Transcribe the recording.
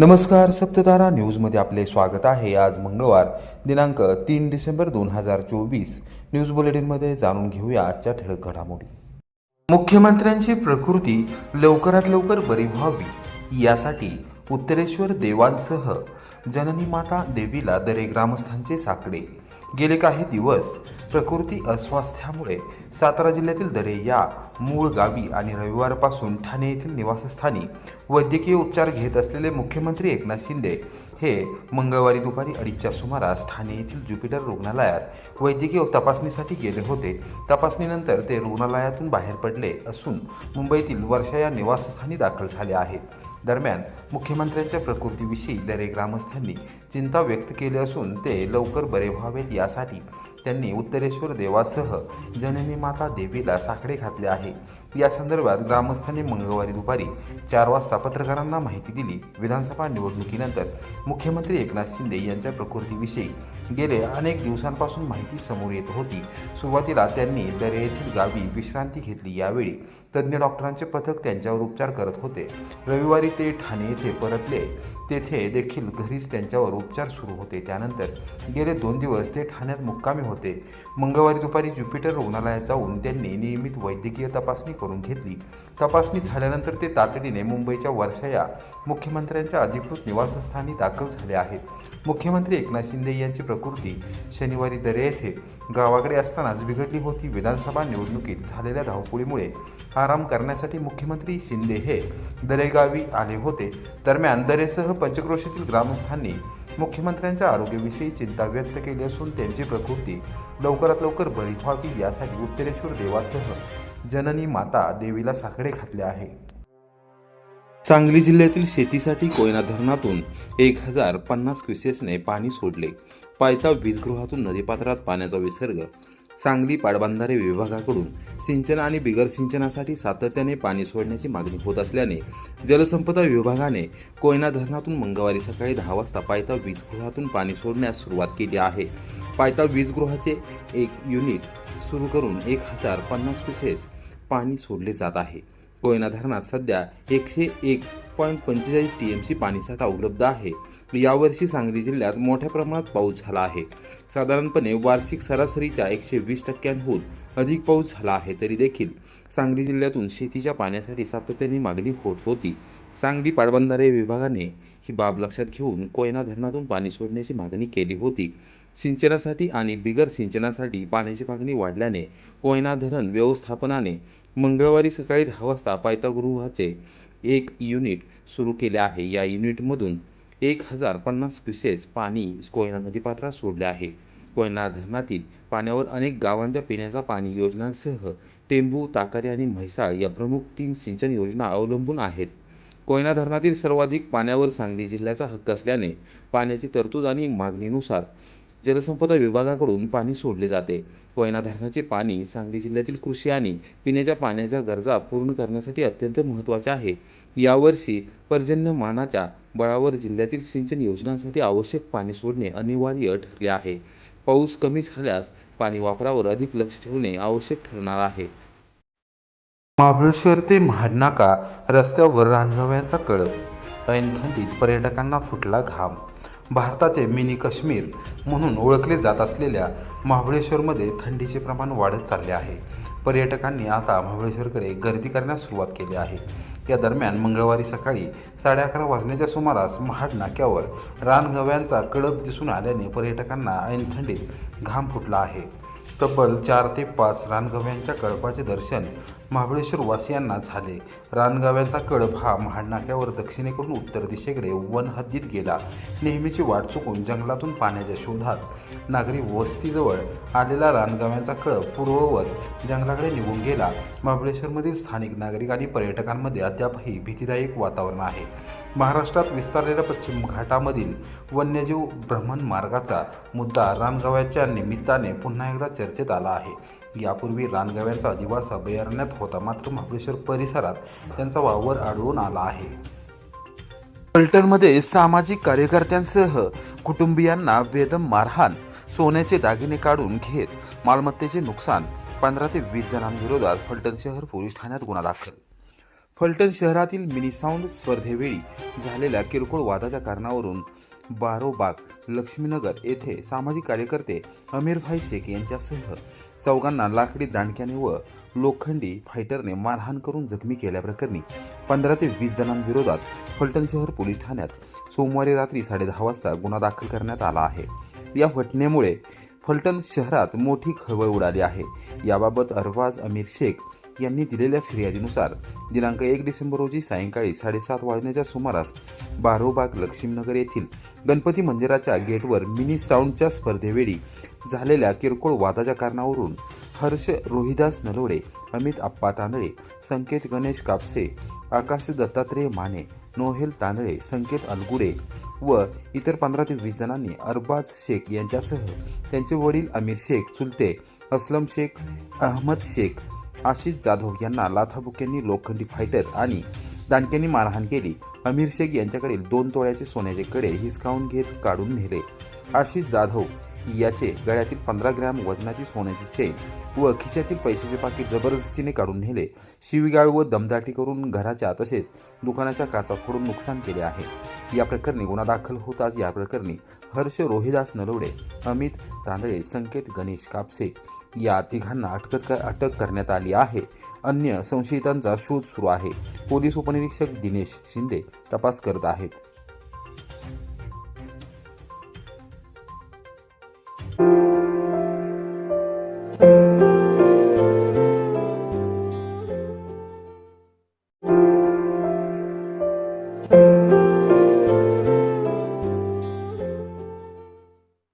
नमस्कार सप्ततारा न्यूजमध्ये आपले स्वागत आहे. आज मंगळवार दिनांक तीन डिसेंबर दोन हजार चोवीस. न्यूज बुलेटिनमध्ये जाणून घेऊया आजच्या ठळक घडामोडी. मुख्यमंत्र्यांची प्रकृती लवकरात लवकर बरी व्हावी यासाठी उत्तरेश्वर देवांसह जननी माता देवीला दरे ग्रामस्थांचे साकडे. गेले काही दिवस प्रकृती अस्वास्थ्यामुळे सातारा जिल्ह्यातील दरे या मूळ गावी आणि रविवारपासून ठाणे येथील निवासस्थानी वैद्यकीय उपचार घेत असलेले मुख्यमंत्री एकनाथ शिंदे हे मंगळवारी दुपारी अडीचच्या सुमारास ठाणे येथील ज्युपिटर रुग्णालयात वैद्यकीय तपासणीसाठी गेले होते. तपासणीनंतर ते रुग्णालयातून बाहेर पडले असून मुंबईतील वर्षा या निवासस्थानी दाखल झाले आहेत. दरम्यान मुख्यमंत्र्यांच्या प्रकृतीविषयी दरे ग्रामस्थांनी चिंता व्यक्त केली असून ते लवकर बरे व्हावेत यासाठी त्यांनी उत्तरेश्वर देवासह जननी माता देवीला साखळे घातले आहे. या संदर्भात ग्रामस्थांनी मंगळवारी दुपारी चार वाजता पत्रकारांना माहिती दिली. विधानसभा निवडणुकीनंतर मुख्यमंत्री एकनाथ शिंदे यांच्या प्रकृतीविषयी गेले अनेक दिवसांपासून माहिती समोर येत होती. सुरुवातीला त्यांनी दरे येथील गावी विश्रांती घेतली. यावेळी तज्ज्ञ डॉक्टरांचे पथक त्यांच्यावर उपचार करत होते. रविवारी ते ठाणे येथे परतले. तेथे देखील घरीच त्यांच्यावर उपचार सुरू होते. त्यानंतर गेले दोन दिवस ते ठाण्यात मुक्कामी होते. मंगळवारी दुपारी ज्युपिटर रुग्णालयात जाऊन त्यांनी नियमित वैद्यकीय तपासणी करून घेतली. तपासणी झाल्यानंतर ते तातडीने मुंबईच्या वर्षा या मुख्यमंत्र्यांच्या अधिकृत निवासस्थानी दाखल झाले आहेत. मुख्यमंत्री एकनाथ शिंदे यांची प्रकृती शनिवारी दरे येथे गावाकडे असतानाच बिघडली होती. विधानसभा निवडणुकीत झालेल्या धावपुळीमुळे आराम करण्यासाठी मुख्यमंत्री शिंदे हे दरेगावी आले होते. दरम्यान दरेसह पंचक्रोशीतील ग्रामस्थांनी मुख्यमंत्र्यांच्या आरोग्याविषयी चिंता व्यक्त केली असून त्यांची प्रकृती लवकरात लवकर बरी व्हावी यासाठी उत्तरेश्वर देवासह जननी माता देवीला साकडे घातले आहे. सांगली जिल्ह्यातील शेतीसाठी कोयना धरणातून एक हजार पन्नास क्युसेसने पाणी सोडले. पायथा वीजगृहातून नदीपात्रात पाण्याचा विसर्ग. सांगली पाटबंधारे विभागाकडून सिंचन आणि बिगर सिंचनासाठी सातत्याने पाणी सोडण्याची मागणी होत असल्याने जलसंपदा विभागाने कोयना धरणातून मंगळवारी सकाळी दहा वाजता पायथा वीजगृहातून पाणी सोडण्यास सुरुवात केली आहे. पायथा वीजगृहाचे एक युनिट सुरू करून एक हजार पन्नास क्युसेस पाणी सोडले जात आहे. कोयना धरणात सध्या एकशे एक पॉईंट पंचेचाळीस टी एम सी पाणीसाठा उपलब्ध आहे. यावर्षी सांगली जिल्ह्यात मोठ्या प्रमाणात पाऊस झाला आहे. साधारणपणे वार्षिक सरासरीच्या एकशे वीस टक्क्यांहून अधिक पाऊस झाला आहे तरी देखील सांगली जिल्ह्यातून शेतीच्या पाण्यासाठी सातत्याने मागणी होत होती. सांगली पाटबंधारे विभागाने ही बाब लक्षात घेऊन कोयना धरणातून पाणी सोडण्याची मागणी केली होती. सिंचनासाठी आणि बिगर सिंचनासाठी पाण्याची मागणी वाढल्याने कोयना धरण व्यवस्थापनाने मंगळवारी सकाळी दहा वाजता पायथागृहाचे एक युनिट सुरू केले आहे. या युनिटमधून एक हजार पन्नास क्युसेस पाणी कोयना नदीपात्रात सोडले आहे. कोयना धरणातील पाण्यावर अनेक गावांच्या पिण्याच्या पाणी योजनांसह टेंबू ताकारी आणि म्हैसाळ या प्रमुख तीन सिंचन योजना अवलंबून आहेत. कोयना धरणातील सर्वाधिक पाण्यावर सांगली जिल्ह्याचा हक्क असल्याने पाण्याची तरतूद आणि मागणीनुसार जलसंपदा विभागाकडून पाणी सोडले जाते. कोयना धरणाचे पाणी सांगली जिल्ह्यातील कृषी आणि पिण्याच्या पाण्याच्या गरजा पूर्ण करण्यासाठी अत्यंत महत्त्वाचे आहे. यावर्षी पर्जन्यमानाच्या बळावर जिल्ह्यातील सिंचन योजनांसाठी आवश्यक पाणी सोडणे अनिवार्य ठरले आहे. पाऊस कमी झाल्यास पाणी वापरावर अधिक लक्ष ठेवणे आवश्यक ठरणार आहे. महाबळेश्वर ते महाडनाका रस्त्यावर रानगव्यांचा कळप. ऐनथंडीत पर्यटकांना फुटला घाम. भारताचे मिनी काश्मीर म्हणून ओळखले जात असलेल्या महाबळेश्वरमध्ये थंडीचे प्रमाण वाढत चालले आहे. पर्यटकांनी आता महाबळेश्वरकडे गर्दी करण्यास सुरुवात केली आहे. या दरम्यान मंगळवारी सकाळी साडे अकरा वाजण्याच्या सुमारास महाड नाक्यावर रानगव्यांचा कळप दिसून आल्याने पर्यटकांना ऐन थंडीत घाम फुटला आहे. तब्बल चार ते पाच रानगव्यांच्या कळपाचे दर्शन महाबळेश्वर वासियांना झाले. रानगाव्यांचा कळप हा महाडनाक्यावर दक्षिणेकडून उत्तर दिशेकडे वन हद्दीत गेला. नेहमीची वाट चुकून जंगलातून पाण्याच्या शोधात नागरी वस्तीजवळ आलेला रानगाव्यांचा कळप पूर्ववत जंगलाकडे निघून गेला. महाबळेश्वरमधील स्थानिक नागरिक आणि पर्यटकांमध्ये अद्यापही भीतीदायक वातावरण आहे. महाराष्ट्रात विस्तारलेल्या पश्चिम घाटामधील वन्यजीव भ्रमण मार्गाचा मुद्दा रानगाव्याच्या निमित्ताने पुन्हा एकदा चर्चेत आला आहे. यापूर्वी रानगव्यांचा अधिवास अभयारण्यात होता मात्र महाबळेश्वर परिसरात त्यांचा वावर आढळून आला आहे. पलटणमध्ये सामाजिक कार्यकर्त्यांसह कुटुंबियांना वेदम मारहाण सोन्याचे दागिने काढून घेत मालमत्तेचे नुकसान पंधरा ते वीस जणांविरोधात फलटण शहर पोलीस ठाण्यात गुन्हा दाखल. फलटण शहरातील मिनी साऊंड स्पर्धेवेळी झालेल्या किरकोळ वादाच्या कारणावरून बारोबाग लक्ष्मीनगर येथे सामाजिक कार्यकर्ते अमीरभाई शेख यांच्यासह चौघांना लाकडी दांडक्याने व लोखंडी फायटरने मारहाण करून जखमी केल्याप्रकरणी पंधरा ते वीस जणांविरोधात फलटण शहर पोलीस ठाण्यात सोमवारी रात्री साडेदहा वाजता गुन्हा दाखल करण्यात आला आहे. या घटनेमुळे फलटण शहरात मोठी खळबळ उडाली आहे. याबाबत अरबाज अमीर शेख यांनी दिलेल्या फिर्यादीनुसार दिनांक एक डिसेंबर रोजी सायंकाळी साडेसात वाजण्याच्या सुमारास बारोबाग लक्ष्मीनगर येथील गणपती मंदिराच्या गेटवर मिनी साऊंडच्या स्पर्धेवेळी झालेल्या किरकोळ वादाच्या कारणावरून हर्ष रोहिदास नलवडे अमित आप्पा तांदळे संकेत गणेश कापसे आकाश दत्तात्रेय माने नोहेल तांदळे संकेत अलगुडे व इतर पंधरा ते वीस जणांनी अरबाज शेख यांच्यासह त्यांचे वडील अमीर शेख चुलते असलम शेख अहमद शेख आशिष जाधव यांना लाथाबुक्यांनी लोखंडी फायटर आणि दांडक्यांनी मारहाण केली. अमीर शेख यांच्याकडील दोन तोळ्याचे सोन्याचे कडे हिसकावून घेत काढून नेले. आशिष जाधव याचे गळ्यातील पंधरा ग्रॅम वजनाची सोन्याची चेन व खिशातील पैशाचे पाकिट जबरदस्तीने काढून नेले. शिवीगाळ व दमदाटी करून घराच्या तसेच दुकानाच्या काचा फोडून नुकसान केले आहे. या प्रकरणी गुन्हा दाखल होताच या प्रकरणी हर्ष रोहिदास नलवडे अमित तांदळे संकेत गणेश कापसे या तिघांना अटक अटक करण्यात आली आहे. अन्य संशयितांचा शोध सुरू आहे. पोलीस उपनिरीक्षक दिनेश शिंदे तपास करत आहेत.